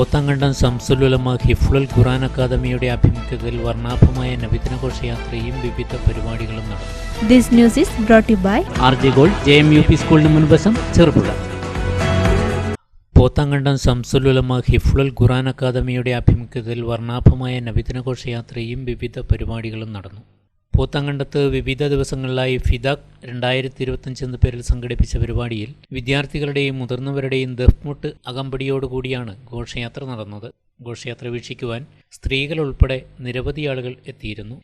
പോത്താങ്കണ്ടം സംസുലുലമ ഹിഫ്ലുൽ ഖുറാൻ അക്കാദമിയുടെ ആഭിമുഖ്യത്തിൽ വർണാഭമായ നബിദിന ഘോഷയാത്രയും വിവിധ പരിപാടികളും നടന്നു. This news is brought to by R J gold J M U P സ്കൂളിന് മുൻവശം ചെറുപുഴ. പോത്താങ്കണ്ടം സംസുലുലമ ഹിഫ്ലുൽ ഖുറാൻ അക്കാദമിയുടെ ആഭിമുഖ്യത്തിൽ വർണാഭമായ നബിദിന ഘോഷയാത്രയും വിവിധ പരിപാടികളും നടന്നു. പോത്താങ്കണ്ടത്ത് വിവിധ ദിവസങ്ങളിലായി ഫിദക് രണ്ടായിരത്തി ഇരുപത്തഞ്ച് എന്ന പേരിൽ സംഘടിപ്പിച്ച പരിപാടിയിൽ വിദ്യാർത്ഥികളുടെയും മുതിർന്നവരുടെയും ദഫ്മുട്ട് അകമ്പടിയോടുകൂടിയാണ് ഘോഷയാത്ര നടന്നത്. ഘോഷയാത്ര വീക്ഷിക്കുവാൻ സ്ത്രീകൾ ഉൾപ്പെടെ നിരവധി ആളുകൾ എത്തിയിരുന്നു.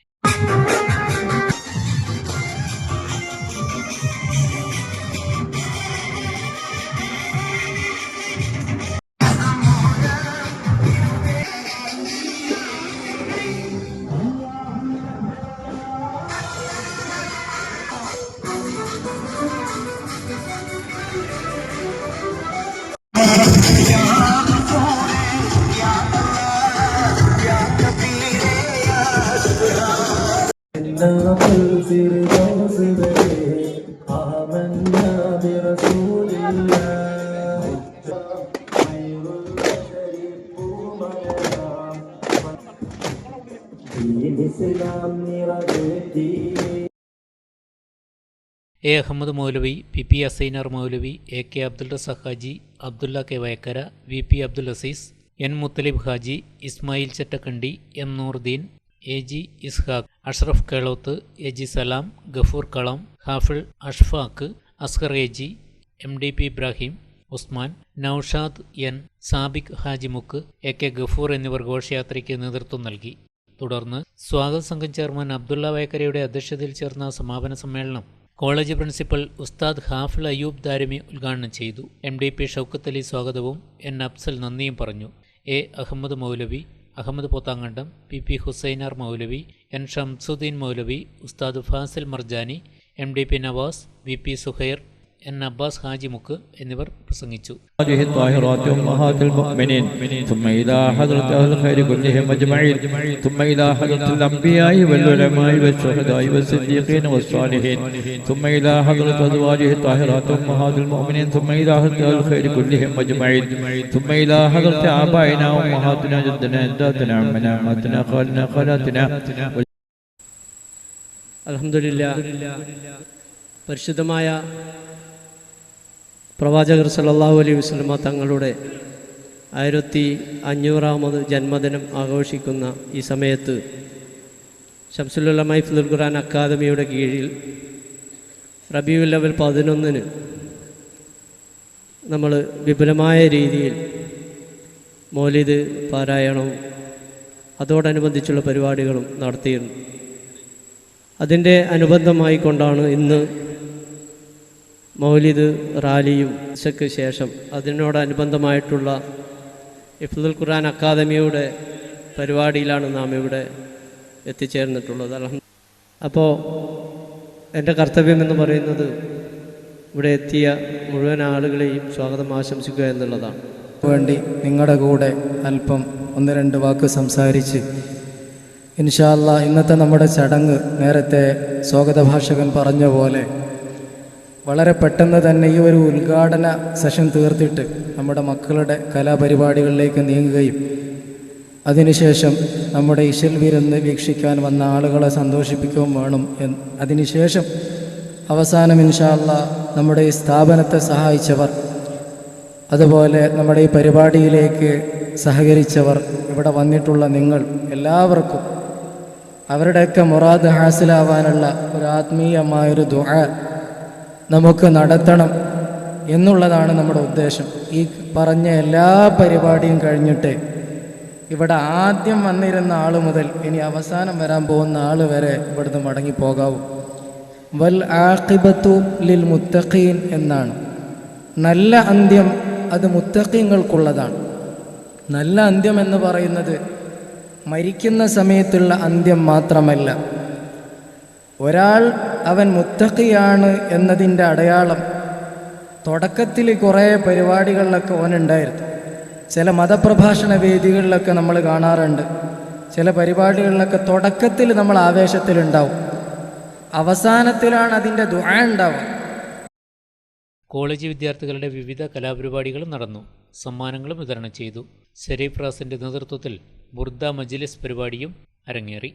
آمنا برسول الله خير البشر أمنا دين إسلام നിറവേറ്റി A Ahmed Moulavi P P Asainar Moulavi A K Abdul Razak Haji Abdulla K Vayakkara V P Abdul Azeez N Muthalib Haji Ismail Chattakandi M Nooruddin A G Ishaq Ashraf Kelothu A G Salam Gafoor Kalam Hafil Ashfaq Azhar A G M D P Ibrahim Usman Noushad N Sabik Hajimukku A K Gafoor എന്നിവർ ഘോഷയാത്രയ്ക്ക് നേതൃത്വം നൽകി. തുടർന്ന് സ്വാഗത സംഘം chairman Abdulla വയക്കരയുടെ അധ്യക്ഷതയിൽ ചേർന്ന സമാപന സമ്മേളനം കോളേജ് പ്രിൻസിപ്പൽ ഉസ്താദ് ഹാഫിൾ അയ്യൂബ് ദാരിമി ഉദ്ഘാടനം ചെയ്തു. M D P Shoukath Ali സ്വാഗതവും എൻ അഫ്സൽ നന്ദിയും പറഞ്ഞു. A Ahmed Moulavi Ahmed Pothankandam P P Husainar Moulavi N Shamsuddeen Moulavi Ustad Fazil Marjani M D P Navas V P Suhair N Abbas Haji Mukku എന്നിവർ പ്രസംഗിച്ചു. പരിശുദ്ധമായ പ്രവാചകർ സല്ലല്ലാഹു അലൈഹി വസ്ലമ തങ്ങളുടെ ആയിരത്തി അഞ്ഞൂറാമത് ജന്മദിനം ആഘോഷിക്കുന്ന ഈ സമയത്ത് ഷംസുല്ലമൈ ഫുൽ ഖുറാൻ അക്കാദമിയുടെ കീഴിൽ റബിയുൽ ലെവൽ പതിനൊന്നിന് നമ്മൾ വിപുലമായ രീതിയിൽ മൗലിദ് പാരായണവും അതോടനുബന്ധിച്ചുള്ള പരിപാടികളും നടത്തിയിരുന്നു. അതിന്റെ അനുബന്ധമായി കൊണ്ടാണ് ഇന്ന് മൗലിദ് റാലിയും ഉച്ചയ്ക്ക് ശേഷം അതിനോടനുബന്ധമായിട്ടുള്ള ഇഫ്ദുൽ ഖുർആൻ അക്കാദമിയുടെ പരിപാടിയിലാണ് നാം ഇവിടെ എത്തിച്ചേർന്നിട്ടുള്ളത്. അലഹം അപ്പോൾ എന്റെ കർത്തവ്യം എന്ന് പറയുന്നത് ഇവിടെ എത്തിയ മുഴുവൻ ആളുകളെയും സ്വാഗതം ആശംസിക്കുക എന്നുള്ളതാണ്. വേണ്ടി നിങ്ങളുടെ കൂടെ അല്പം ഒന്ന് രണ്ട് വാക്ക് സംസാരിച്ച് ഇൻഷാല്ല ഇന്നത്തെ നമ്മുടെ ചടങ്ങ് നേരത്തെ സ്വാഗത ഭാഷകൻ പറഞ്ഞ പോലെ വളരെ പെട്ടെന്ന് തന്നെ ഈ ഒരു ഉദ്ഘാടന സെഷൻ തീർത്തിട്ട് നമ്മുടെ മക്കളുടെ കലാപരിപാടികളിലേക്ക് നീങ്ങുകയും അതിനുശേഷം നമ്മുടെ ഇശൽ വിരുന്ന് വീക്ഷിക്കാൻ വന്ന ആളുകളെ സന്തോഷിപ്പിക്കുകയും വേണം എന്ന് അതിനുശേഷം അവസാനം ഇൻഷാല്ല നമ്മുടെ ഈ സ്ഥാപനത്തെ സഹായിച്ചവർ അതുപോലെ നമ്മുടെ ഈ പരിപാടിയിലേക്ക് സഹകരിച്ചവർ ഇവിടെ വന്നിട്ടുള്ള നിങ്ങൾ എല്ലാവർക്കും അവരുടെയൊക്കെ മുറാദ് ഹാസിലാവാനുള്ള ഒരു ആത്മീയമായൊരു ദുആ നമുക്ക് നടത്തണം എന്നുള്ളതാണ് നമ്മുടെ ഉദ്ദേശം. ഈ പറഞ്ഞ എല്ലാ പരിപാടിയും കഴിഞ്ഞിട്ട് ഇവിടെ ആദ്യം വന്നിരുന്ന ആൾ മുതൽ ഇനി അവസാനം വരാൻ പോകുന്ന ആൾ വരെ ഇവിടുന്ന് മടങ്ങിപ്പോകാവൂ. വൽ ആഖിബത്തു ലിൽ മുത്തഖീൻ എന്നാണ്. നല്ല അന്ത്യം അത് മുത്തഖീങ്ങൾക്കുള്ളതാണ്. നല്ല അന്ത്യം എന്ന് പറയുന്നത് മരിക്കുന്ന സമയത്തുള്ള അന്ത്യം മാത്രമല്ല. ഒരാൾ അവൻ മുത്തക്കിയാണ് എന്നതിന്റെ അടയാളം. തുടക്കത്തിൽ കുറേ പരിപാടികളിലൊക്കെ ഓനുണ്ടായിരുന്നു. ചില മതപ്രഭാഷണ വേദികളിലൊക്കെ നമ്മൾ കാണാറുണ്ട്. ചില പരിപാടികളിലൊക്കെ തുടക്കത്തിൽ നമ്മൾ ആവേശത്തിലുണ്ടാവും. അവസാനത്തിലാണ് അതിന്റെ ദുആ ഉണ്ടാവുക. കോളേജ് വിദ്യാർത്ഥികളുടെ വിവിധ കലാപരിപാടികളും നടന്നു. സമ്മാനങ്ങളും വിതരണം ചെയ്തു. ഷെരീഫ് റാസിന്റെ നേതൃത്വത്തിൽ ബുർദ മജ്ലിസ് പരിപാടിയും അരങ്ങേറി.